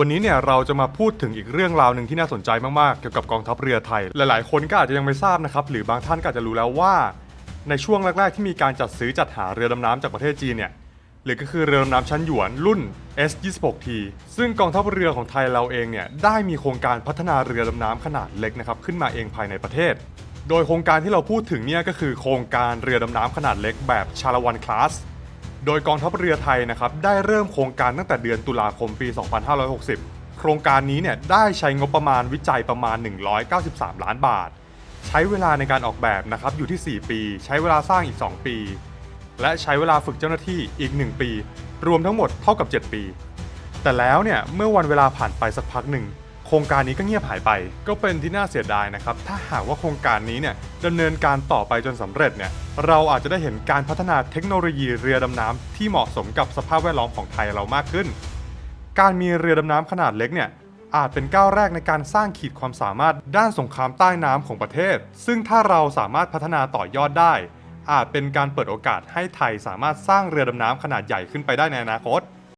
วันนี้เนี่ยเราจะมาพูดถึงอีกเรื่องราวหนึ่งที่น่าสนใจมากๆ เกี่ยวกับกองทัพเรือไทย หลายๆ คนก็อาจจะยังไม่ทราบนะครับ หรือบางท่านก็อาจจะรู้แล้วว่า ในช่วงแรก ๆ ที่มีการจัดซื้อจัดหาเรือดำน้ำจากประเทศจีนเนี่ยหรือก็คือเรือดำน้ำชั้นหยวนรุ่น S26T ซึ่งกองทัพเรือของไทยเราเองเนี่ยได้มีโครงการพัฒนาเรือดำน้ำขนาดเล็กนะครับขึ้นมาเองภายในประเทศ โดยโครงการที่เราพูดถึงเนี่ยก็คือโครงการเรือดำน้ำขนาดเล็กแบบชาละวันคลาส โดยกองทัพเรือไทยนะครับได้เริ่มโครงการตั้งแต่เดือนตุลาคมปี 2560 โครงการนี้เนี่ยได้ใช้งบประมาณวิจัยประมาณ 193 ล้านบาท ใช้เวลาในการออกแบบนะครับอยู่ที่ 4 ปี ใช้เวลาสร้างอีก 2 ปี และใช้เวลาฝึกเจ้าหน้าที่อีก 1 ปี รวมทั้งหมดเท่ากับ 7 ปี แต่แล้วเนี่ยเมื่อวันเวลาผ่านไปสักพักหนึ่ง โครงการนี้ก็เงียบหายไป ก็เป็นที่น่าเสียดายนะครับ ถ้าหากว่าโครงการนี้เนี่ยดำเนินการต่อไปจนสำเร็จเนี่ย เราอาจจะได้เห็นการพัฒนาเทคโนโลยีเรือดำน้ำที่เหมาะสมกับสภาพแวดล้อมของไทยเรามากขึ้น การมีเรือดำน้ำขนาดเล็กเนี่ยอาจเป็นก้าวแรกในการสร้างขีดความสามารถด้านสงครามใต้น้ำของประเทศ ซึ่งถ้าเราสามารถพัฒนาต่อยอดได้ อาจเป็นการเปิดโอกาสให้ไทยสามารถสร้างเรือดำน้ำขนาดใหญ่ขึ้นไปได้ในอนาคต